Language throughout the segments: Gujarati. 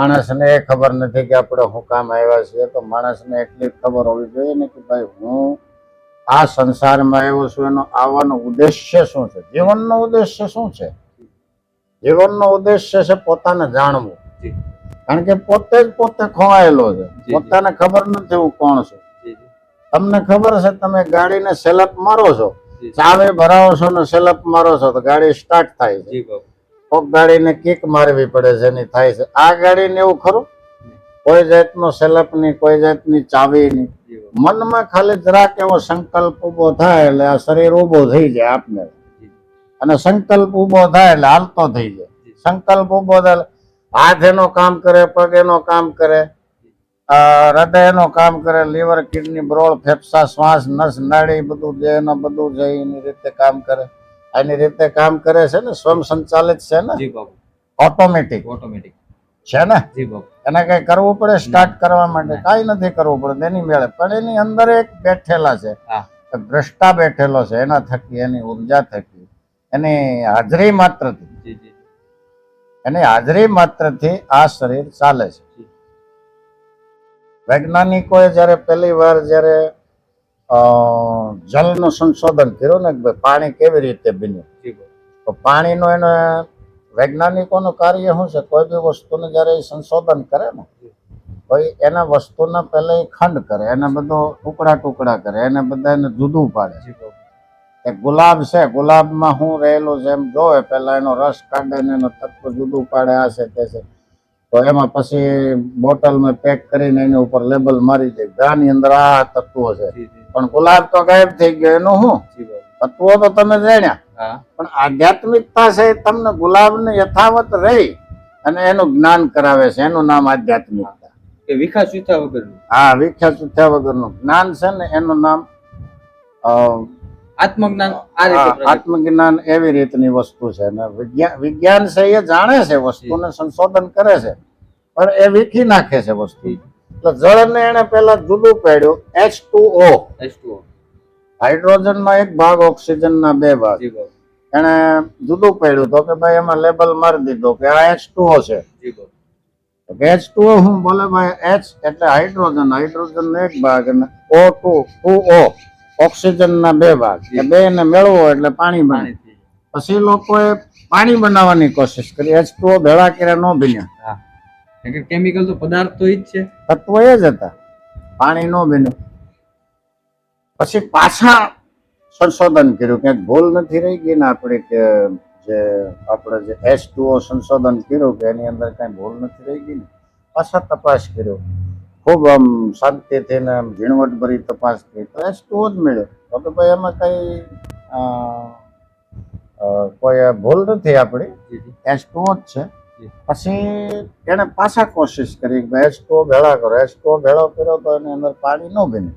માણસને એ ખબર નથી કે આપણે શું કામ આવ્યા છીએ તો માણસને એટલી ખબર હોવી જોઈએ ને કે ભાઈ હું આ સંસારમાં આવ્યો છું એનો આવવાનો ઉદ્દેશ્ય શું છે? જીવનનો ઉદ્દેશ્ય શું છે? જીવનનો ઉદ્દેશ્ય છે પોતાને જાણવું. કારણ કે પોતે જ પોતે ખોવાયેલો છે. પોતાને ખબર નથી હું કોણ છું. તમને ખબર છે તમે ગાડીને સેલપ મારો છો? ચાવે ભરાવો છો ને સેલપ મારો છો તો ગાડી સ્ટાર્ટ થાય છે. કોક ગાડીને કિક મારવી પડે છે, એની થાય છે. આ ગાડીને એવું ખરું? કોઈ જાતનો સેલપ નહીં, કોઈ જાતની ચાવી નહીં. મનમાં ખાલી જરાક એવો સંકલ્પ ઊભો થાય એટલે આ શરીર ઊભો થઈ જાય આપને. અને સંકલ્પ ઊભો થાય એટલે હાલતો થઈ જાય. સંકલ્પ ઊભો થાય હાથ એનો કામ કરે, પગ એનો કામ કરે હૃદય એનો કામ કરે, લીવર, કિડની, બ્રોળ, ફેફસા, શ્વાસ, નસ નાડી બધું જે એનો બધું જે એની રીતે કામ કરે. એની રીતે કામ કરે છે ને સ્વયં સંચાલિત છે ને? જી બાબુ ઓટોમેટિક ઓટોમેટિક છે ને? જી બાબુ એને કઈ કરવું પડે? સ્ટાર્ટ કરવા માટે. કાંઈ નથી કરવું પડે એની મેળે. પણ એની અંદર એક બેઠેલા છે. ભ્રષ્ટા બેઠેલો છે એના થકી એની ઊર્જા થકી. એની હાજરી માત્રથી. જી જી. એની હાજરી માત્રથી આ શરીર ચાલે છે. વૈજ્ઞાનિકોએ જ્યારે પહેલી વાર જ્યારે અ, જલનું સંશોધન કર્યું ને કે પાણી કેવી રીતે બન્યું. તો પાણીનો એને વૈજ્ઞાનિકોનું કાર્ય શું છે? કોઈ બી વસ્તુને જ્યારે સંશોધન કરે ને કોઈ એના વસ્તુને પહેલા એ ખંડ કરે એને બધો ટુકડા ટુકડા કરે એને બધા એને જુદું પાડે. એક ગુલાબ છે ગુલાબમાં હું રહેલું છે એમ જોવે પહેલા એનો રસ કાઢે ને એનો તત્વ જુદું પાડે આ છે તે છે. તો એમાં પછી બોટલમાં પેક કરીને એની ઉપર લેબલ મારી દે ઘાની અંદર આ તત્વો છે. પણ ગુલાબ તો ગાયબ થઈ ગયો એનું શું? તત્વો તો તમે જાણ્યા. પણ આધ્યાત્મિકતા છે તમને ગુલાબને યથાવત રહી અને એનું જ્ઞાન કરાવે છે. એનું નામ આધ્યાત્મિકતા. એ વિખા ચૂથ્યા વગરનું. હા વિખ્યાત સુથ્યા વગરનું. જ્ઞાન છે ને એનું નામ આત્મજ્ઞાન. આત્મજ્ઞાન એવી રીતની વસ્તુ છે. ને વિજ્ઞાન વિજ્ઞાન છે એ જાણે છે વસ્તુને સંશોધન કરે છે. પણ એ વીખી નાખે છે વસ્તુ. એટલે જળને એને પહેલા જુદું પાડ્યું એચ ટુ ઓ H2O. હાઇડ્રોજનનો એક ભાગ ઓક્સિજનના બે ભાગ. એને જુદું પાડ્યું તો કે ભાઈ એમાં લેબલ મારી દીધો કે આ એચ ટુ છે. એચ ટુ હું બોલે ભાઈ એચ એટલે હાઇડ્રોજન હાઇડ્રોજન નો એક ભાગ અને O two two O oxygen ના બે ભાગ. એ બે ને મેળવો એટલે પાણી બને. પછી લોકોએ પાણી બનાવવાની કોશિશ કરી. એચ ટુ ઓ ભેળા કર્યા નો કારણ કે કેમિકલ તો પદાર્થ તો જ છે. તત્વ એ જ હતા. પાણી નો બન્યું. પછી પાછા સંશોધન કર્યું. ક્યાંક ભૂલ નથી રહી ગઈ ને? આપણે કે જે આપણે જે એસ ટુઓ સંશોધન કર્યું કે એની અંદર કાંઈ ભૂલ નથી રહી ગઈ ને? પાછા તપાસ કર્યો. ખૂબ આમ શાંતિથી ને આમ ઝીણવટભરી તપાસ કરી. તો એસ ટુઓ જ મળ્યો. તો ભાઈ એમાં કઈ કોઈ ભૂલ નથી આપણી. એસ ટુઓ ટુ જ છે. પછી એને પાછા કોશિશ કરી કે એચ ભેળા કરો ટુ ભેળો કર્યો તો એની અંદર પાણી ન બને.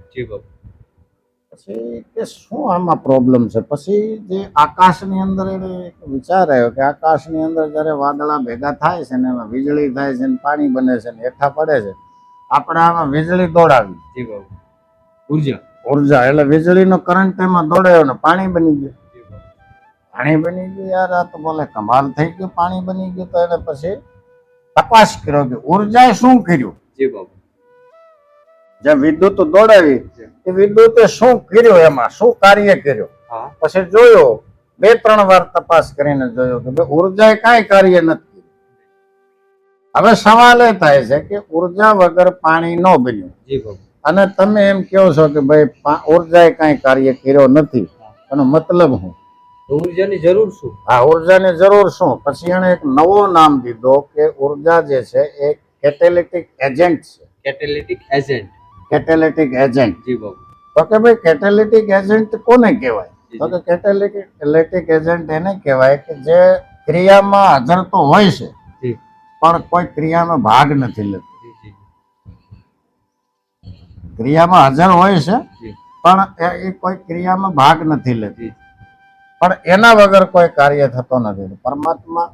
પછી કે શું આમાં પ્રોબ્લેમ છે? પછી જે આકાશની અંદર એને એક વિચાર આવ્યો કે આકાશની અંદર જ્યારે વાદળા ભેગા થાય છે ને એમાં વીજળી થાય છે ને પાણી બને છે ને હેઠા પડે છે આપણે આમાં વીજળી દોડાવી. જી બાબુ ઊર્જા. ઊર્જા એટલે વીજળીનો કરંટ એમાં દોડાયો ને પાણી બની ગયું. પાણી બની ગયું યાર આ તો બોલે કમાલ થઈ ગયું પાણી બની ગયું તો એને પછી તપાસ કર્યો કે ઉર્જાએ શું કર્યું? જી બાબુ. જે વિદ્યુત દોડાવી એ વિદ્યુતે શું કર્યું એમાં? શું કાર્ય કર્યું? પછી જોયો બે ત્રણ વાર તપાસ કરીને જોયો કે ભાઈ ઉર્જાએ કાંઈ કાર્ય નથી હવે સવાલ એ થાય છે કે ઊર્જા વગર પાણી ન બન્યું. જી બાબુ. અને તમે એમ કહો છો કે ભાઈ ઉર્જાએ કાંઈ કાર્ય કર્યો નથી. એનો મતલબ શું તો ઉર્જાની જરૂર શું? હા ઉર્જાની જરૂર શું? પછી એણે એક નવો નામ દીધો કે ઊર્જા જે છે એ કેટેલિટિક એજન્ટ છે. કેટેલિટિક એજન્ટ કેટેલિટિક એજન્ટ જી બાબુ. તો કે ભાઈ કેટેલિટિક એજન્ટ કોને કહેવાય? તો કે કેટેલિટિક એજન્ટ એને કહેવાય કે જે ક્રિયામાં હાજર તો હોય છે. પણ કોઈ ક્રિયામાં ભાગ નથી લેતો. ક્રિયામાં હાજર હોય છે પણ એ- કોઈ ક્રિયામાં ભાગ નથી લેતી. પણ એના વગર કોઈ કાર્ય થતો નથી. પરમાત્મા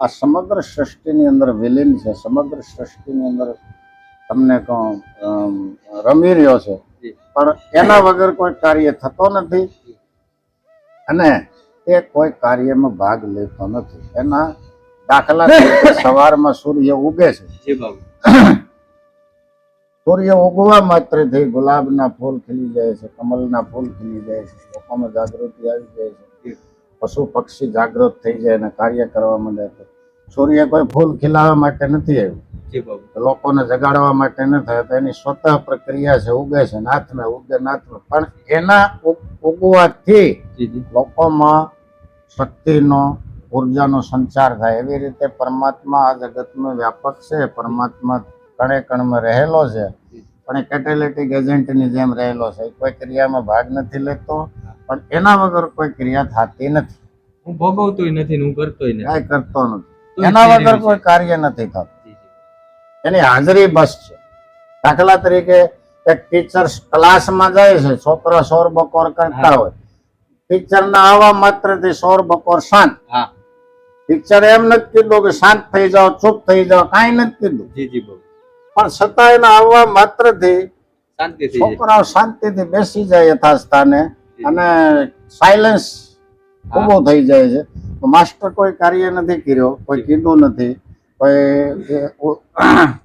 આ સમગ્ર સૃષ્ટિની અંદર વિલીન છે. સમગ્ર સૃષ્ટિની અંદર તમને કહું રમી રહ્યો છે. પણ એના વગર કોઈ કાર્ય થતો નથી અને એ કોઈ કાર્યમાં ભાગ લેતો નથી. એના દાખલા સવારમાં સૂર્ય ઉગે છે. સૂર્ય ઉગવા માત્રથી ગુલાબના ફૂલ ખીલી જાય છે કમલના ફૂલ ખીલી જાય છે લોકોમાં જાગૃતિ આવી જાય છે. પશુ પક્ષી જાગૃત થઈ જાય અને કાર્ય કરવા માંડે છે સૂર્ય કોઈ ફૂલ ખીલાવા માટે નથી આવ્યું. લોકોને જગાડવા માટે ન થાય તો એની સ્વતઃ પ્રક્રિયા છે ઉગે છે નાથમે ઉગે નાથમે પણ એના ઉગ- ઉગવાથી લોકોમાં શક્તિનો ઉર્જાનો સંચાર થાય. એવી રીતે પરમાત્મા આ જગતનો વ્યાપક છે. પરમાત્મા કણે કણમાં રહેલો છે. પણ કેટેલિટિક એજન્ટની જેમ રહેલો છે. કોઈ ક્રિયામાં ભાગ નથી લેતો પણ એના વગર કોઈ ક્રિયા થતી નથી. હું ભોગવતોય નથી હું કરતોય નથી. કાંઈ કરતો નથી. એના વગર કોઈ કાર્ય નથી થતું. એની હાજરી બસ છે. દાખલા તરીકે એક ટીચર ક્લાસમાં જાય છે છોકરો શોર બકોર કરતા હોય. ટીચર ના આવવા માત્રથી શોર બકોર શાંત. ટીચરે એમ નથી કીધું કે શાંત થઈ જાઓ ચૂપ થઈ જાઓ કાંઈ નથી કીધું. જી જી પણ છતાં એના આવવા માત્રથી છોકરાઓ શાંતિથી બેસી જાય યથાસ્થાને અને સાયલન્સ ઊભો થઈ જાય છે. માસ્ટર કોઈ કાર્ય નથી કર્યો કોઈ કીધું નથી કોઈ એ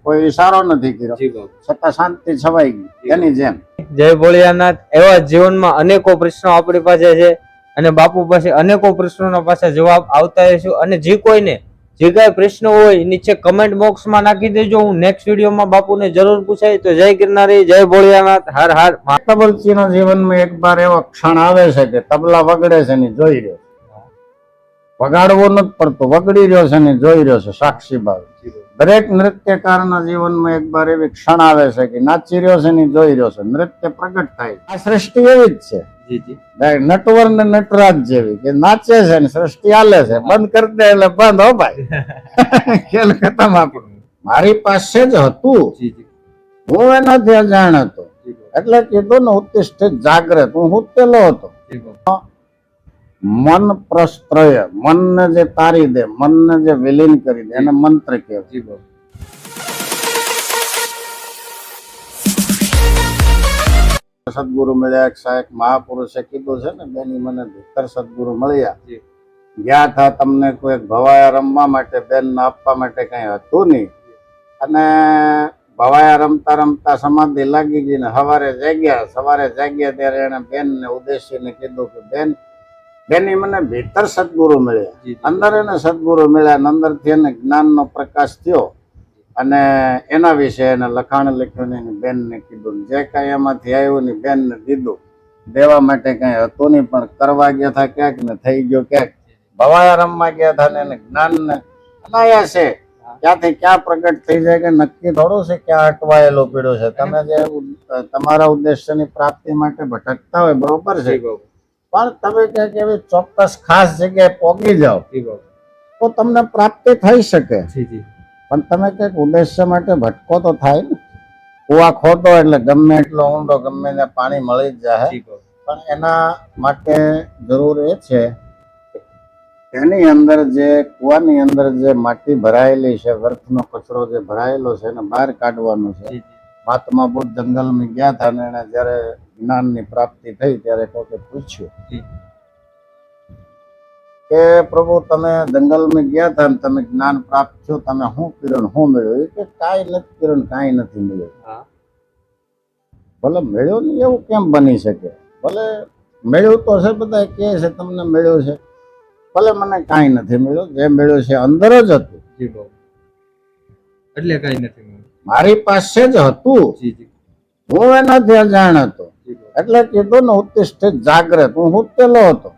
કોઈ ઈશારો નથી કર્યો. છતાં શાંતિ છવાઈ ગઈ એની જેમ. જય ભોળિયાનાથ. એવા જીવનમાં અનેકો પ્રશ્નો આપણી પાસે છે અને બાપુ પાસે અનેકો પ્રશ્નોના પાસે જવાબ આવતા રહેશું અને જે કોઈને જે કાંઈ પ્રશ્ન હોય નીચે કમેન્ટ બોક્સમાં નાખી દેજો. હું નેક્સ્ટ વિડીયોમાં બાપુને જરૂર પૂછાય. તો જય ગિરનારી, જય ભોળિયાનાથ. હર હર. તબલચીના જીવનમાં એક બાર એવો ક્ષણ આવે છે કે તબલા વગડે છે ને જોઈ રહ્યો વગાડવો નથી પડતો, વગડી રહ્યો છે ને જોઈ રહ્યો છે. સાક્ષી ભાવ દરેક નૃત્યકાર નૃત્યકારના જીવનમાં એક બાર એવી ક્ષણ આવે છે કે નાચી રહ્યો છે ને જોઈ રહ્યો છે. નૃત્ય પ્રગટ થાય આ સૃષ્ટિ એવી જ છે. નટવર ને નટરાજ જેવી કે નાચે છે ને સૃષ્ટિ આલે છે બંધ કરી દે એટલે બંધ હો ભાઈ. ખેલ ખતમ આપણું. મારી પાસે જ હતું. હું એનાથી અજાણ હતો એટલે કીધું ને ઉત્તિષ્ઠ જાગ્રત હું હુતેલો હતો. મન પ્રસ્ત્રય મનને જે તારી દે મનને જે વિલીન કરી દે એને મંત્ર કહેવાય. સદગુરુ મળ્યા. એક સાહેબ મહાપુરુષે કીધું છે ને બેની મને ભીતર સદગુરુ મળ્યા. ગયા હતા તમને કોઈ ભવાયા રમવા માટે બેન આપવા માટે કઈ હતું નહીં. અને ભવાયા રમતા રમતા સમાધિ લાગી ગઈ ને સવારે જાગ્યા. સવારે જાગ્યા ત્યારે એને બેન ને ઉદ્દેશીને કીધું કે બેન બેની મને ભીતર સદગુરુ મળ્યા. અંદર એને સદગુરુ મળ્યા અંદરથી એને જ્ઞાનનો પ્રકાશ થયો. અને એના વિશે એને લખાણ લખ્યું ને એની બેનને કીધું. જે કાંઈ એમાંથી આવ્યું ને બેનને દીધું દેવા માટે કઈ હતું નહીં પણ કરવા ગયા હતા ક્યાંક ને થઈ ગયો ક્યાંક. ભવાયા રમવા ગયા હતા ને એને જ્ઞાનને અનાયાસે ક્યાંથી ક્યાં પ્રગટ થઈ જાય કે નક્કી થોડું છે ક્યાં અટવાયેલો પીડો છે. તમે જે તમારા ઉદ્દેશ્યની પ્રાપ્તિ માટે ભટકતા હોય બરોબર છે. પણ તમે ક્યાંક એવી ચોક્કસ ખાસ જગ્યાએ પહોંચી જાઓ તો તમને પ્રાપ્તિ થઈ શકે. પણ તમે કંઈક ઉદ્દેશ્ય માટે ભટકો તો થાય ને. કુવા ખોટો એટલે ગમે એટલો ઊંડો ગમે ને પાણી મળી જ જાય પણ એના માટે જરૂર એ છે એની અંદર જે કુવાની અંદર જે માટી ભરાયેલી છે વર્થનો કચરો જે ભરાયેલો છે એને બહાર કાઢવાનો છે. મહાત્મા બુદ્ધ જંગલમાં ગયા હતા ને એને જ્યારે જ્ઞાનની પ્રાપ્તિ થઈ ત્યારે કોકે પૂછ્યું. કે પ્રભુ તમે જંગલમાં ગયા હતા ને તમે જ્ઞાન પ્રાપ્ત થયું તમે શું કિરણ શું મેળવ્યું કે કાંઈ નથી કિરણ કાંઈ નથી મળ્યું. ભલે મેળ્યો નહીં એવું કેમ બની શકે? ભલે મેળ્યું તો છે બધા કહે છે તમને મળ્યું છે. ભલે મને કાંઈ નથી મળ્યું જે મળ્યું છે અંદર જ હતું. એટલે કાંઈ નથી મળ્યું. મારી પાસે જ હતું. હું એનાથી અજાણ હતો. એટલે કીધું ને ઉત્તિષ્ઠિત જાગ્રત. હું હુતેલો હતો.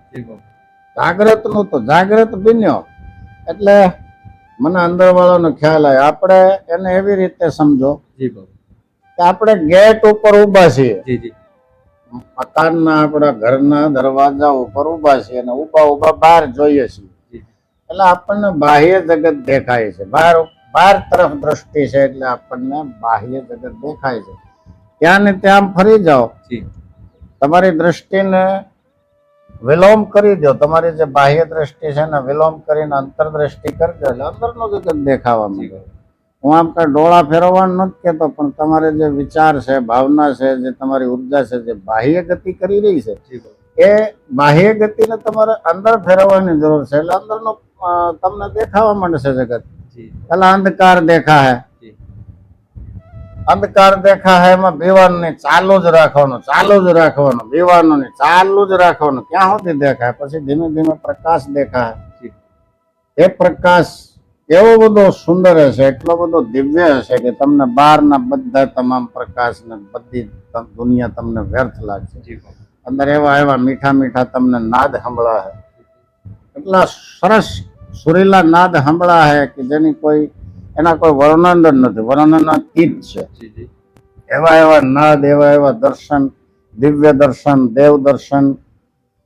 જી તો જાગ્રત બન્યો. એટલે મને અંદર વાળાનો ખ્યાલ આવ્યો. આપણે એને એવી રીતે સમજો કે આપણે ગેટ ઉપર ઊભા છીએ. મકાનના આપણા ઘરના દરવાજા ઉપર ઊભા છીએ અને ઊભા ઊભા બહાર જોઈએ છીએ. એટલે આપણને બાહ્ય જગત દેખાય છે. બહાર બહાર તરફ દ્રષ્ટિ છે એટલે આપણને બાહ્ય જગત દેખાય છે. ત્યાં ને ત્યાં ફરી જાઓ. તમારી દ્રષ્ટિને વિલોમ કરી દો તમારી જે બાહ્ય દ્રષ્ટિ છે ને વિલોમ કરીને અંતરદ્રષ્ટિ કરી દો એટલે અંદરનું જગત દેખાવા માંડે. હું આમ કઈ ડોળા ફેરવવાનું નથી કહેતો પણ તમારે જે વિચાર છે ભાવના છે જે તમારી ઊર્જા છે જે બાહ્ય ગતિ કરી રહી છે એ બાહ્ય ગતિને તમારે અંદર ફેરવવાની જરૂર છે. એટલે અંદરનો તમને દેખાવા માંડશે જગત. પેલા અંધકાર દેખા હે અંધકાર દેખા હે એમાં બેવાનું નહીં ચાલુ જ રાખવાનું ચાલુ જ રાખવાનું બેવાનું નહીં ચાલુ જ રાખવાનું. ક્યાં સુધી દેખાય? પછી ધીમે ધીમે પ્રકાશ દેખાય. એ પ્રકાશ એવો બધો સુંદર હશે એટલો બધો દિવ્ય હશે કે તમને બહારના બધા તમામ પ્રકાશ ને બધી દુનિયા તમને વ્યર્થ લાગશે. અંદર એવા એવા મીઠા મીઠા તમને નાદ સંભળાશે એટલા સરસ સુરીલા નાદ સંભળાશે કે જેની કોઈ એના કોઈ વર્ણન જ નથી. વર્ણન અતીત છે. એવા એવા નાદ એવા એવા દર્શન દિવ્ય દર્શન દેવ દર્શન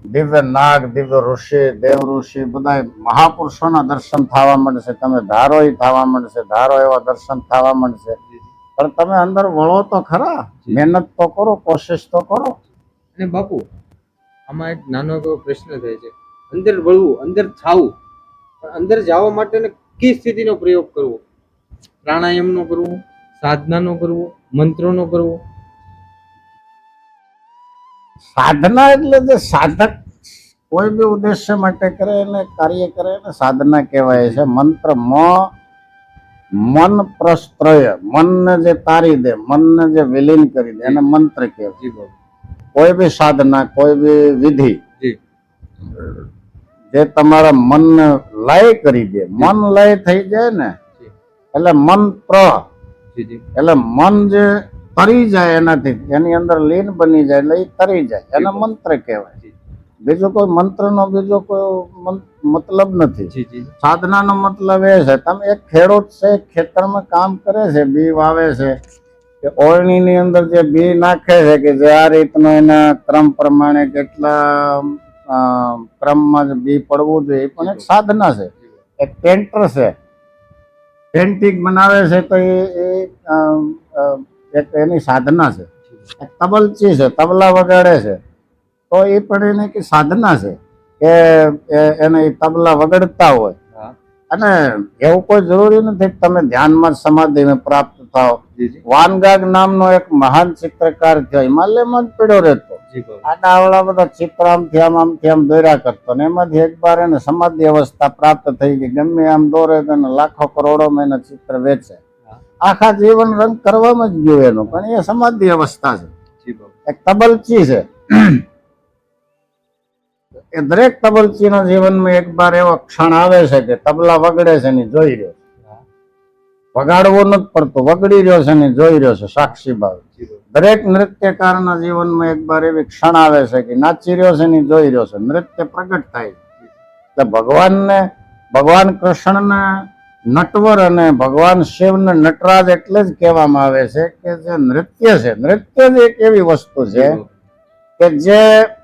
દિવ્ય નાગ દિવ્ય ઋષિ દેવ ઋષિ બધા મહાપુરુષોના દર્શન થવા માંડશે તમે ધારો એ થવા માંડશે ધારો એવા દર્શન થવા જી. પણ તમે અંદર વળો તો ખરા. મહેનત તો કરો કોશિશ તો કરો. અને બાપુ આમાં એક નાનો એવો પ્રશ્ન થાય છે. અંદર વળવું અંદર થાવું પણ અંદર જવા માટે કઈ સ્થિતિનો પ્રયોગ કરવો? પ્રાણાયામનો કરવો સાધનાનો કરવો મંત્રોનો કરવો. સાધના એટલે જે સાધક કોઈ બી ઉદ્દેશ્ય માટે કરે એને કાર્ય કરે એને સાધના કહેવાય છે. મંત્ર મ મન પ્રસ્ત્રય મનને જે તારી દે મનને જે વિલીન કરી દે એને મંત્ર કહેવાય. કોઈ બી સાધના કોઈ બી વિધિ જે તમારા મનને લય કરી દે મન લય થઈ જાય ને એટલે મન પ્ર. એટલે મન જે તરી જાય એનાથી એની અંદર લીન બની જાય એટલે એ તરી જાય. એને મંત્ર કહેવાય. બીજો કોઈ મંત્રનો બીજો કોઈ મતલબ નથી. સાધનાનો મતલબ એ છે તમે એક ખેડૂત છે ખેતરમાં કામ કરે છે બી વાવે છે કે ઓળણીની અંદર જે બી નાખે છે કે જે આ રીતનો એના ક્રમ પ્રમાણે કેટલા ક્રમમાં જ બી પડવું જોઈએ એ પણ એક સાધના છે. એક પેન્ટર છે. પેન્ટિંગ બનાવે છે તો એ એક એની સાધના છે. તબલચી છે, તબલા વગાડે છે. તો એ પણ એને સાધના છે કે એને તબલા વગાડતા હોય. અને એવું કોઈ જરૂરી નથી કે તમે ધ્યાનમાં સમાધિ સમાધિને પ્રાપ્ત જી વાનગાગ નામનો એક મહાન ચિત્રકાર થયો હિમાલયમાં જ પીડ્યો રહેતો. આડા આવડા બધા ચિત્ર આમ આમથી આમ દોર્યા કરતો ને એમાંથી એક વાર એને સમાધિ અવસ્થા પ્રાપ્ત થઈ ગઈ. ગમે આમ દોરે તો લાખો કરોડોમાં એના ચિત્ર વેચે. આખા જીવન રંગ કરવામાં જ ગયો એનું. પણ એ સમાધિ અવસ્થા છે. એક તબલચી છે. એ દરેક તબલચીના જીવનમાં એક વાર એવો ક્ષણ આવે છે કે તબલા વગડે છે ને જોઈ રહ્યો છે. વગાડવું નથી પડતું વગડી રહ્યો છે ને જોઈ રહ્યો છે સાક્ષી ભાવ. દરેક નૃત્યકારના જીવનમાં એક વાર એવી ક્ષણ આવે છે કે નાચી રહ્યો છે ને જોઈ રહ્યો છે. નૃત્ય પ્રગટ થાય. એટલે ભગવાનને ભગવાન કૃષ્ણને નટવર અને ભગવાન શિવને નટરાજ એટલે જ કહેવામાં આવે છે કે જે નૃત્ય છે. નૃત્ય જ એક એવી વસ્તુ છે કે જે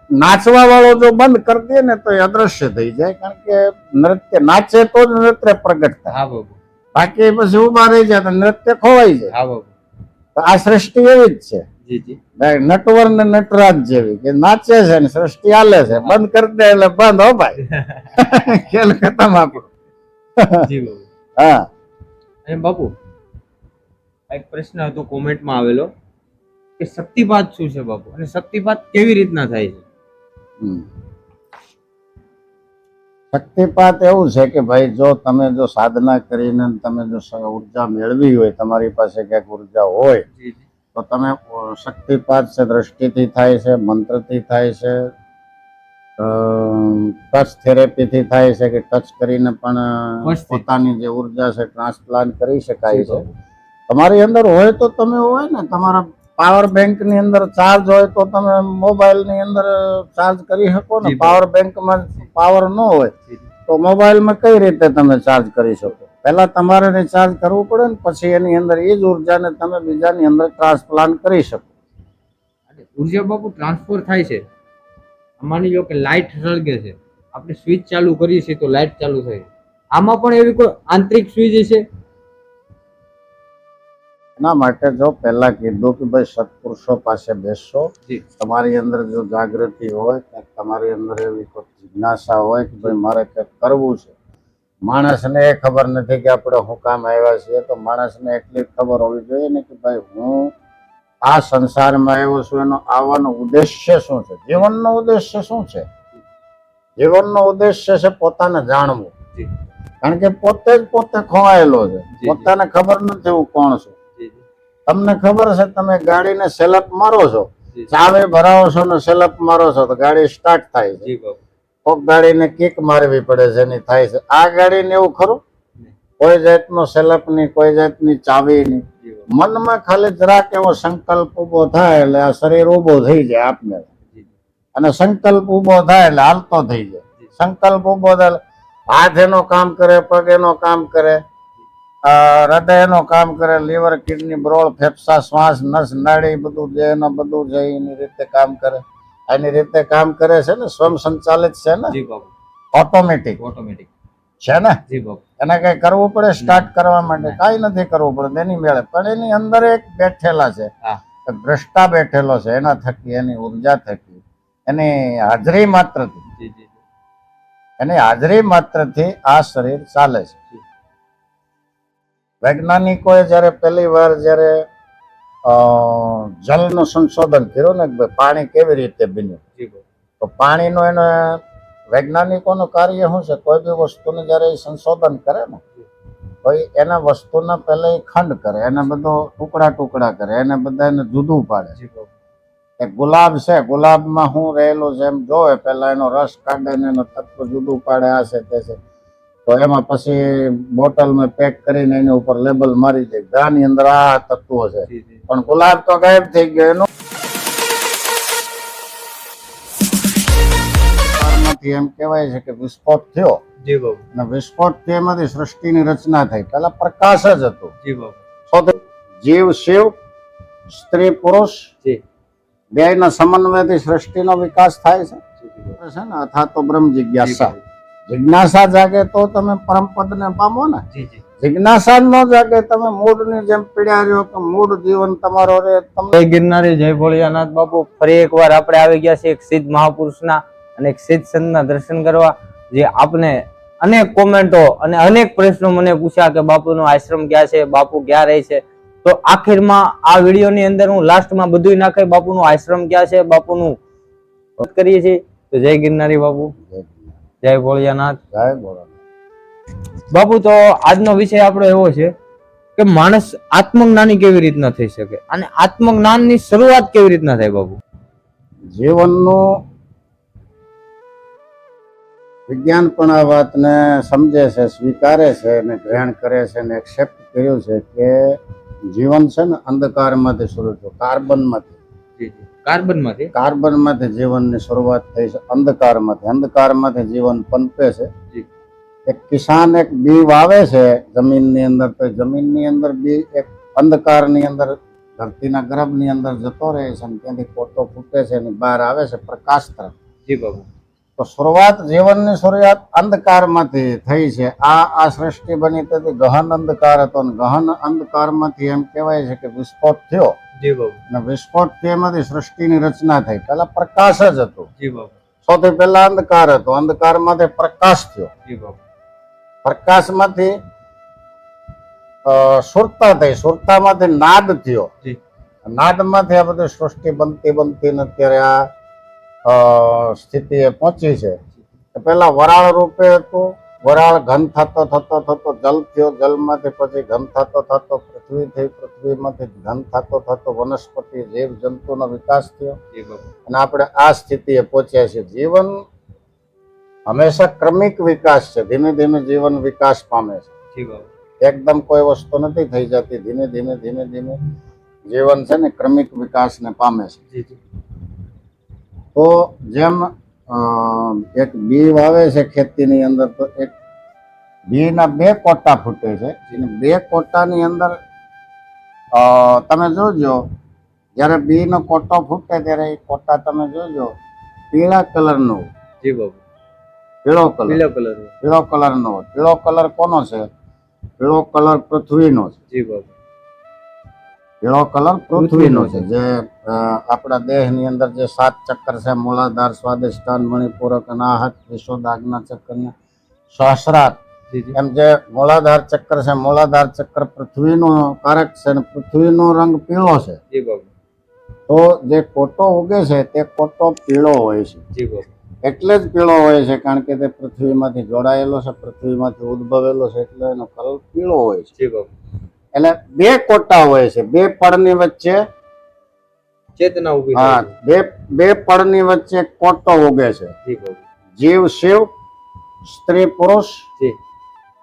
નાચવા વાળો જો બંધ કરી દે ને તો એ અદ્રશ્ય થઈ જાય કારણ કે નૃત્ય નાચે તો જ નૃત્ય પ્રગટ થાય. બાકી પછી ઊભા રહી જાય તો નૃત્ય ખોવાઈ જાય. તો આ સૃષ્ટિ એવી જ છે. નટવર ને નટરાજ જેવી કે નાચે છે ને સૃષ્ટિ હાલે છે બંધ કરી દે એટલે બંધ હો ભાઈ. ખેલ ખતમ આપણું. હા. અને બાપુ એક પ્રશ્ન હતો કોમેન્ટમાં આવેલો કે શક્તિપાત શું છે બાપુ? અને શક્તિપાત કેવી રીતના થાય છે. શક્તિપાત એવું છે કે ભાઈ જો તમે જો સાધના કરીને તમે જો ઊર્જા મેળવી હોય તમારી પાસે ક્યાંક ઊર્જા હોય તો તમે શક્તિપાત છે દ્રષ્ટિથી થાય છે મંત્રથી થાય છે ટચ થેરેપીથી થાય છે કે ટચ કરીને પણ પોતાની જે ઊર્જા છે ટ્રાન્સપ્લાન્ટ કરી શકાય છે. તમારી અંદર હોય તો તમે હોય ને તમારા પાવર બેંકની અંદર ચાર્જ હોય તો તમે મોબાઈલની અંદર ચાર્જ કરી શકો ને. પાવર બેંકમાં પાવર ન હોય. તો મોબાઈલમાં કઈ રીતે તમે ચાર્જ કરી શકો? પહેલા તમારે રિચાર્જ કરવું પડે ને પછી એની અંદર એ જ ઉર્જાને તમે બીજાની અંદર ટ્રાન્સપ્લાન્ટ કરી શકો. ઊર્જા બાપુ ટ્રાન્સફર થાય છે. માની લો કે લાઇટ સળગે છે. આપણે સ્વિચ ચાલુ કરીએ છીએ તો લાઇટ ચાલુ થાય આમાં પણ એવી કોઈ આંતરિક સ્વિચ છે એના માટે જો પહેલા કીધું કે ભાઈ સત્પુરુષો પાસે બેસશો તમારી અંદર જો જાગૃતિ હોય કે તમારી અંદર એવી કોઈ જિજ્ઞાસા હોય કે ભાઈ મારે કંઈક કરવું છે. માણસને એ ખબર નથી કે આપણે હું કામ આવ્યા છીએ તો માણસને એટલી ખબર હોવી જોઈએ ને કે ભાઈ હું આ સંસારમાં આવ્યો છું એનો આવવાનો ઉદ્દેશ્ય શું છે? જીવનનો ઉદ્દેશ્ય શું છે? જીવનનો ઉદ્દેશ્ય છે પોતાને જાણવું. કારણ કે પોતે જ પોતે ખોવાયેલો છે. પોતાને ખબર નથી હું કોણ છું. તમને ખબર છે તમે ગાડીને સેલપ મારો છો. ચાવે ભરાવો છો ને સેલપ મારો છો તો ગાડી સ્ટાર્ટ થાય છે. કોક ગાડીને કિક મારવી પડે છે ને થાય છે. આ ગાડીને એવું ખરું. કોઈ જાતનો સેલપ નહીં કોઈ જાતની ચાવી નહીં. મનમાં ખાલી જરાક એવો સંકલ્પ ઊભો થાય એટલે આ શરીર ઊભો થઈ જાય આપને. અને સંકલ્પ ઊભો થાય એટલે હાલતો થઈ જાય. સંકલ્પ ઊભો થાય હાથ એનો કામ કરે પગ એનો કામ કરે. અ, હૃદય એનો કામ કરે લીવર કિડની બ્રોળ ફેફસા શ્વાસ નસ નાડી બધું દેહનો બધું છે એની રીતે કામ કરે. એની રીતે કામ કરે છે ને સ્વયં સંચાલિત છે ને? ઓટોમેટિક ઓટોમેટિક છે ને? જી એને કઈ કરવું પડે સ્ટાર્ટ કરવા માટે? કઈ નથી કરવું પડે એની મેળે. પણ એની અંદર એક બેઠેલા છે. દ્રષ્ટા બેઠેલો છે એના થકી એની ઊર્જા થકી. એની હાજરી માત્રથી. જી જી જી. એની હાજરી માત્રથી આ શરીર ચાલે છે. જી. વૈજ્ઞાનિકોએ જ્યારે પહેલી વાર જ્યારે અ, જલનું સંશોધન કર્યું ને કે પાણી કેવી રીતે બન્યું તો પાણીનું એને વૈજ્ઞાનિકોનું કાર્ય શું છે? કોઈ બી વસ્તુને જ્યારે એ સંશોધન કરે ને તો એના વસ્તુના પહેલાં એ ખંડ કરે એને બધો ટુકડા ટુકડા કરે એને બધા એને જુદું પાડે. એ એક ગુલાબ છે ગુલાબમાં શું રહેલું છે એમ જોવે પહેલા એનો રસ કાઢે ને એનો તત્વ જુદું પાડે આ છે તે છે. તો એમાં પછી બોટલમાં પેક કરીને એની ઉપર લેબલ મારી દે. ગાની અંદર આ તત્વો છે. પણ ગુલાબ તો ગાયબ થઈ ગયો. એનો એમ કહેવાય છે કે વિસ્ફોટ થયો. જી બાબુ. અને વિસ્ફોટથી એમાંથી સૃષ્ટિની રચના થઈ. પહેલા પ્રકાશ જ હતો. જી બાબુ. જીવ શિવ સ્ત્રી પુરુષ જી. બેયના સમન્વયથી સૃષ્ટિનો વિકાસ થાય છે. ને? અથા તો બ્રહ્મ જિજ્ઞાસા. જિજ્ઞાસા જાગે તો તમે પરમ પદને પામો ને? જિજ્ઞાસા ન જાગે તમે મૂળની જેમ પીડ્યા રહ્યો કે મૂળ જીવન તમારો રે તમે જય ગિરનારી જય ભોળિયાનાથ બાપુ. ફરી એકવાર આપણે આવી ગયા છે એક સિદ્ધ મહાપુરુષના અને એક સિદ્ધ સંતના દર્શન કરવા. જે આપને અનેક કોમેન્ટો અને અનેક પ્રશ્નો મને પૂછ્યા કે બાપુનો આશ્રમ ક્યાં છે બાપુ ક્યાં રહે છે? તો આખીરમાં આ વિડીયોની અંદર હું લાસ્ટમાં બધું નાખે બાપુનો આશ્રમ ક્યાં છે બાપુનું વાત કરીએ છીએ. તો જય ગિરનારી બાપુ. જય ભોળિયાનાથ. જય ભોળાનાથ. બાપુ તો આજનો વિષય આપણો એવો છે કે માણસ આત્મજ્ઞાની કેવી રીતના થઈ શકે? અને આત્મજ્ઞાનની શરૂઆત કેવી રીતના થાય બાપુ? જીવનનો વિજ્ઞાન પણ આ વાતને સમજે છે સ્વીકારે છે અને ગ્રહણ કરે છે અને એક્સેપ્ટ કર્યું છે કે જીવન છે ને અંધકારમાંથી શરૂ થયું કાર્બનમાંથી કાર્બનમાંથી? કાર્બનમાંથી જીવનની શરૂઆત થઈ છે અંધકારમાંથી. અંધકારમાંથી જીવન પનપે છે. એક કિસાન એક બી વાવે છે જમીનની અંદર તો જમીનની અંદર બી એક અંધકારની અંદર ધરતીના ગર્ભની અંદર જતો રહે છે અને ત્યાંથી પોતો ફૂટે છે અને બહાર આવે છે પ્રકાશ તરફ. જી બાબુ. તો શરૂઆત જીવનની શરૂઆત અંધકારમાંથી થઈ છે. આ આ સૃષ્ટિ બની તેથી ગહન અંધકાર હતો અને ગહન અંધકારમાંથી એમ કહેવાય છે કે વિસ્ફોટ થયો. જી વિસ્ફોટ એમાંથી સૃષ્ટિની રચના થઈ. પેલા પ્રકાશ જ હતો. જી સૌથી પહેલા અંધકાર હતો. અંધકારમાંથી પ્રકાશ થયો. જી પ્રકાશમાંથી અ, સુરતા થઈ. સુરતામાંથી નાદ થયો. નાદ નાદમાંથી આ બધી સૃષ્ટિ બનતી બનતી ને અત્યારે આ સ્થિતિ સ્થિતિએ પહોંચી છે. પેલા પહેલા વરાળ રૂપે હતું. વરાળ ઘન થતો થતો થતો જલ થયો જલમાંથી પછી ઘન થતો થતો પૃથ્વી થઈ પૃથ્વીમાંથી ઘન થતો થતો વનસ્પતિ જીવ જંતુનો વિકાસ થયો. અને આપણે આ સ્થિતિએ પહોંચ્યા છીએ. જીવન હંમેશા ક્રમિક વિકાસ છે. ધીમે ધીમે જીવન વિકાસ પામે છે. એકદમ કોઈ વસ્તુ નથી થઈ જતી. ધીમે ધીમે ધીમે ધીમે જીવન છે ને ક્રમિક વિકાસને પામે છે. તો જેમ એક બી વાવે છે ખેતીની અંદર તો એક બીના બે કોટા ફૂટે છે. એને બે કોટાની અંદર તમે જોજો જ્યારે બીનો કોટો ફૂટે ત્યારે એ કોટા તમે જોજો પીળા કલરનો. જી બાબુ. પીળો કલર. પીળો કલર પીળો કલરનો પીળો કલર કોનો છે? પીળો કલર પૃથ્વીનો છે. જી બાપુ પીળો કલર પૃથ્વીનો છે. જે આપણા દેહની અંદર જે સાત ચક્કર છે મૂલાધાર સ્વાદિષ્ટાન મણિપૂરક અનાહત વિશોદાગ્ના ચક્કરને જી એમ જે મૂલાધાર ચક્કર છે મૂલાધાર ચક્કર પૃથ્વીનો કારક છે અને પૃથ્વીનો રંગ પીળો છે. તો જે કોટો ઉગે છે તે કોટો પીળો હોય છે. એટલે જ પીળો હોય છે કારણ કે તે પૃથ્વીમાંથી જોડાયેલો છે પૃથ્વીમાંથી ઉદ્ભવેલો છે એટલે એનો કલર પીળો હોય છે. એટલે બે કોટા હોય છે. બે પડની વચ્ચે ચેતના ઊભી હા બે બે પડની વચ્ચે કોટો ઉગે છે. જીવ શિવ સ્ત્રી પુરુષ જી.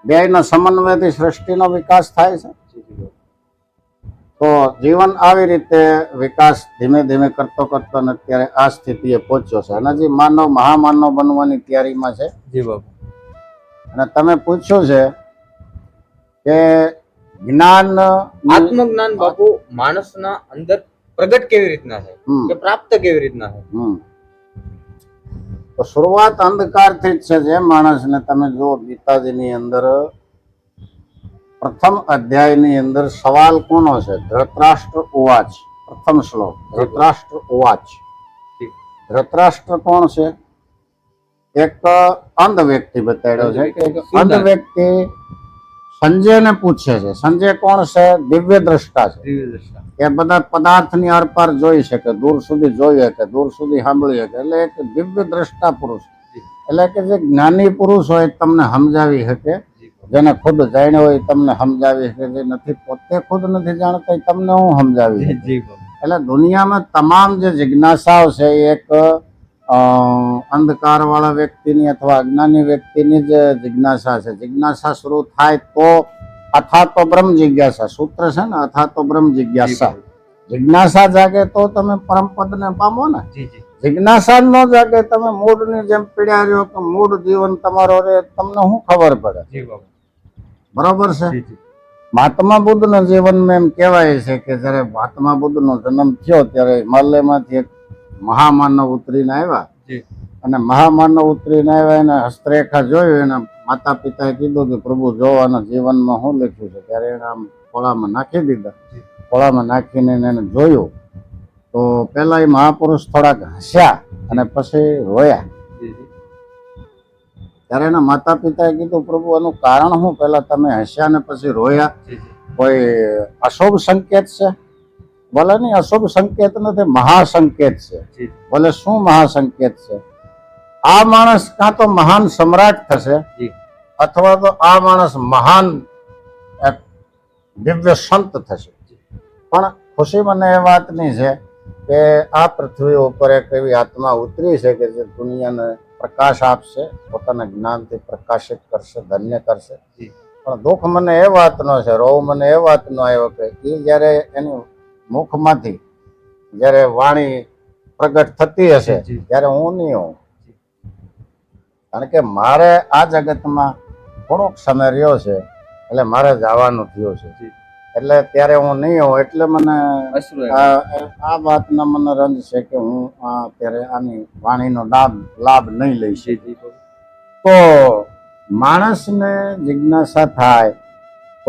બેયના સમન્વયથી સૃષ્ટિનો વિકાસ થાય છે. તો જીવન આવી રીતે વિકાસ ધીમે ધીમે કરતો કરતો અને અત્યારે આ સ્થિતિએ પહોંચ્યો છે. અને જે માનવ મહામાનવ બનવાની તૈયારીમાં છે. જી બાબુ અને તમે પૂછ્યું છે કે જ્ઞાન આત્મજ્ઞાન બાપુ માણસના અંદર પ્રગટ કેવી રીતના છે કે પ્રાપ્ત કેવી રીતના છે તો શરૂઆત અંધકારથી જ છે જે માણસને તમે જો ગીતાજીની અંદર પ્રથમ અધ્યાયની અંદર સવાલ કોનો છે? ધૃતરાષ્ટ્ર ઉવાચ. પ્રથમ શ્લોક. ધૃતરાષ્ટ્ર ઉવાચ. ધૃતરાષ્ટ્ર કોણ છે? એક અંધ વ્યક્તિ બતાડ્યો છે. કે અંધ વ્યક્તિ સંજયને પૂછે છે સંજય કોણ છે? દિવ્ય દ્રષ્ટા છે. એ બધા પદાર્થની આરપાર જોઈ શકે દૂર સુધી જોઈ શકે દૂર સુધી સાંભળી શકે એટલે એક દિવ્ય દ્રષ્ટા પુરુષ. એટલે કે જે જ્ઞાની પુરુષ હોય તમને સમજાવી શકે જેને ખુદ જાણ્યો હોય તમને સમજાવી શકે જે નથી પોતે ખુદ નથી જાણતા એ તમને હું સમજાવી. એટલે દુનિયામાં તમામ જે જિજ્ઞાસાઓ છે એક અંધકાર વાળા વ્યક્તિની અથવા અજ્ઞાની વ્યક્તિની જ જિજ્ઞાસા છે. જિજ્ઞાસા શરૂ થાય તો અથા તો બ્રહ્મ જિજ્ઞાસા. સૂત્ર છે ને અથા તો બ્રહ્મ જિજ્ઞાસા. જિજ્ઞાસા જાગે તો તમે પરમપદને પામો ને. જિજ્ઞાસા ન જાગે તમે મૂળની જેમ પીડ્યા રહ્યો તો મૂળ જીવન તમારો રે તમને શું ખબર પડે? બરોબર છે? મહાત્મા બુદ્ધ મહાત્મા બુદ્ધના જીવનમાં એમ કહેવાય છે કે જ્યારે મહાત્મા બુદ્ધનો જન્મ થયો ત્યારે હિમાલયમાંથી એક મહામાનવ ઉતરીને આવ્યા. અને મહામાનવ ઉતરીને આવ્યા એને હસ્તરેખા જોયું એને માતા પિતાએ કીધું કે પ્રભુ જો આના જીવનમાં શું લખ્યું છે? ત્યારે એને આમ ખોળામાં નાખી દીધા. ખોળામાં નાખીને એને જોયું. તો પેલા એ મહાપુરુષ થોડાક હસ્યા અને પછી રોયા. ત્યારે એના માતા પિતાએ કીધું પ્રભુ એનું કારણ શું? પેલા તમે હસ્યા ને પછી રોયા. કોઈ અશુભ સંકેત છે? ભલે નહીં અશુભ સંકેત નથી મહાસંકેત છે. ભલે શું મહાસંકેત છે? આ માણસ કાં તો મહાન સમ્રાટ થશે અથવા તો આ માણસ મહાન દિવ્ય સંત થશે. પણ ખુશી મને એ વાતની છે કે આ પૃથ્વી ઉપર એક એવી આત્મા ઉતરી છે કે જે દુનિયાને પ્રકાશ આપશે પોતાના જ્ઞાનથી પ્રકાશિત કરશે ધન્ય કરશે. પણ દુઃખ મને એ વાતનો છે રોવ મને એ વાતનો આવ્યો કે એ જ્યારે એની મુખમાંથી જ્યારે વાણી પ્રગટ થતી હશે ત્યારે હું નહીં હોઉં. કારણ કે મારે આ જગતમાં થોડોક સમય રહ્યો છે એટલે મારે જવાનું થયું છે. એટલે ત્યારે હું નહીં હોઉં એટલે મને આ વાતના મને રંજ છે કે હું આ આની વાણીનો લાભ લાભ નહીં લઈ શકું. તો માણસને જિજ્ઞાસા થાય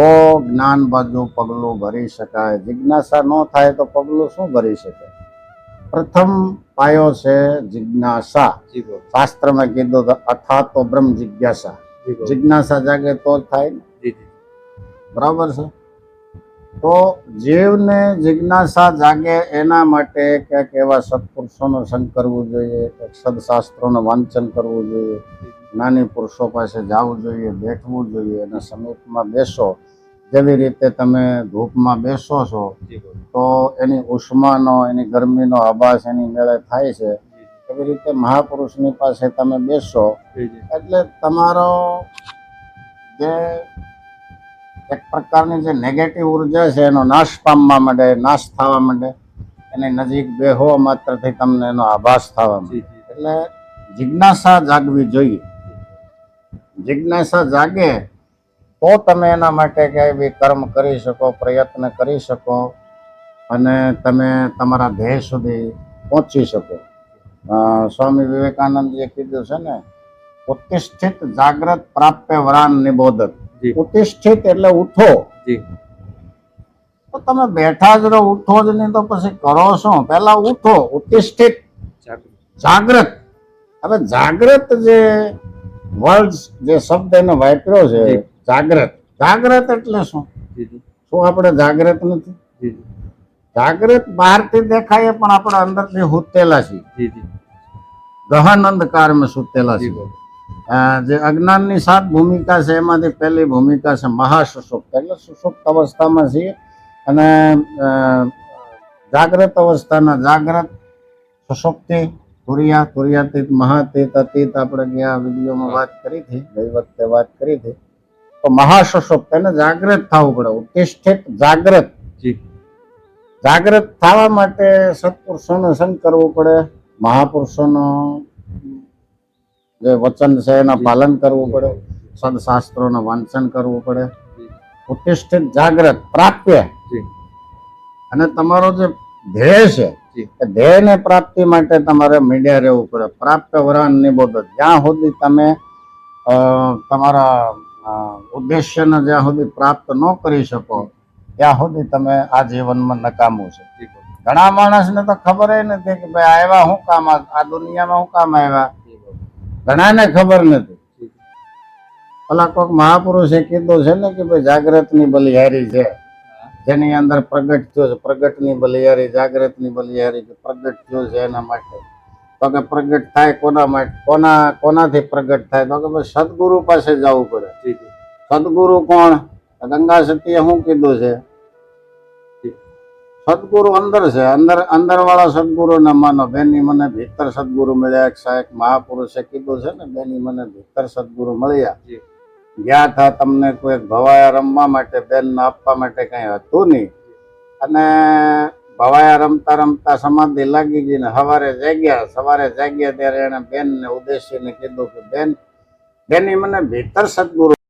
તો જ્ઞાન બાજુ પગલું ભરી શકાય. જિજ્ઞાસા ન થાય તો પગલું શું ભરી શકે? પ્રથમ પાયો છે જિજ્ઞાસા. શાસ્ત્રમાં કીધું અથા તો બ્રહ્મ જિજ્ઞાસા. જિજ્ઞાસા જાગે તો જ થાય બરાબર છે? તો જીવને જિજ્ઞાસા જાગે એના માટે ક્યાંક એવા સત્પુરુષોનો સંગ કરવું જોઈએ સદશાસ્ત્રોનું વાંચન કરવું જોઈએ નાની પુરુષો પાસે જવું જોઈએ બેઠવું જોઈએ અને સમીપમાં બેસો. જેવી રીતે તમે ધૂપમાં બેસો છો તો એની ઉષ્માનો એની ગરમીનો આભાસ એની મેળે થાય છે. એવી રીતે મહાપુરુષની પાસે તમે બેસો એટલે તમારો જે એક પ્રકારની જે નેગેટિવ ઊર્જા છે એનો નાશ પામવા માંડે નાશ થવા માંડે એની નજીક બેહો માત્રથી તમને એનો આભાસ થવા માંડે. એટલે જિજ્ઞાસા જાગવી જોઈએ. જિજ્ઞાસા જાગે તો તમે એના માટે ક્યાંય બી કર્મ કરી શકો પ્રયત્ન કરી શકો અને તમે તમારા ધ્યેય સુધી પહોંચી શકો. સ્વામી વિવેકાનંદજીએ કીધું છે ને ઉત્તિષ્ઠિત જાગ્રત પ્રાપ્ય વરાન નિબોધક. જી. ઉત્તિષ્ઠિત એટલે ઉઠો. તો તમે બેઠા જ રહો ઉઠો જ નહીં તો પછી કરો શું? પહેલા ઉઠો ઉત્તિષ્ઠિત જાગૃત. જાગ્રત. હવે જાગ્રત જે વર્ડ જે શબ્દ એને વાપર્યો છે. જાગ્રત. જાગ્રત એટલે શું? શું આપણે જાગ્રત નથી? જાગ્રત બહારથી દેખાય પણ આપણે અંદરથી હુતેલા છીએ. ગહન અંધકારમાં સુતેલા છીએ. છે જે અજ્ઞાનની સાત ભૂમિકા છે એમાંથી પહેલી ભૂમિકા છે મહાસુષુપ્ત એટલે સુષુપ્ત અવસ્થામાં છીએ અને જાગ્રત અવસ્થાના જાગ્રત સુષુપ્તિ તુરિયા તુરિયાતીત મહાતીત અતીત આપણે ગયા વિડીયોમાં વાત કરી હતી ગઈ વખતે વાત કરી હતી. તો મહાસુષુપ્ત એને જાગ્રત થવું પડે ઉત્તિષ્ઠિત જાગ્રત જી. જાગ્રત થવા માટે સત્પુરુષોનું સંગ કરવું પડે? મહાપુરુષોનો જે વચન છે એના પાલન કરવું પડે. સદશાસ્ત્રોનું વાંચન કરવું પડે. ઉત્તિષ્ઠિત જાગ્રત પ્રાપ્ય. જી. અને તમારો જે ધ્યેય છે એ ધ્યેયને પ્રાપ્તિ માટે તમારે મીડિયા રહેવું પડે. પ્રાપ્ય વરાન નિબોધ જ્યાં સુધી તમે તમારા ઉદ્દેશ્યને જ્યાં સુધી પ્રાપ્ત ન કરી શકો, ત્યાં સુધી તમે આ જીવનમાં નકામું છે. ઘણા માણસને તો ખબર નથી કે ભાઈ આવ્યા શું કામ, આ દુનિયામાં શું કામ આવ્યા ઘણાને ખબર નથી. પેલા કોઈક મહાપુરુષે કીધું છે ને કે ભાઈ જાગ્રતની બલિહારી છે. જેની અંદર પ્રગટ થયો છે, પ્રગટની બલિહારી, જાગ્રતની બલિહારી પ્રગટ થયો છે એના માટે. તો કે પ્રગટ થાય કોના માટે? કોના કોનાથી પ્રગટ થાય? તો કે સદગુરુ પાસે જવું પડે. સદગુરુ કોણ? ગંગા સતીએ શું કીધું છે. સદગુરુ અંદર છે. અંદર અંદર વાળા સદગુરુ ને માનો. બેની મને ભીતર સદગુરુ મળ્યા. એક સાહેબ મહાપુરુષે કીધું છે ને બેની મને ભીતર સદગુરુ મળ્યા. જી. ગયા હતા તમને કોઈ ભવાયા રમવા માટે બેન આપવા માટે કઈ હતું નહીં. અને ભવાયા રમતા રમતા સમાધિ લાગી ગઈ ને સવારે જાગ્યા સવારે જાગ્યા ત્યારે એને બેન ને ઉદ્દેશીને કીધું કે, બેન, બેની મને ભીતર સદગુરુ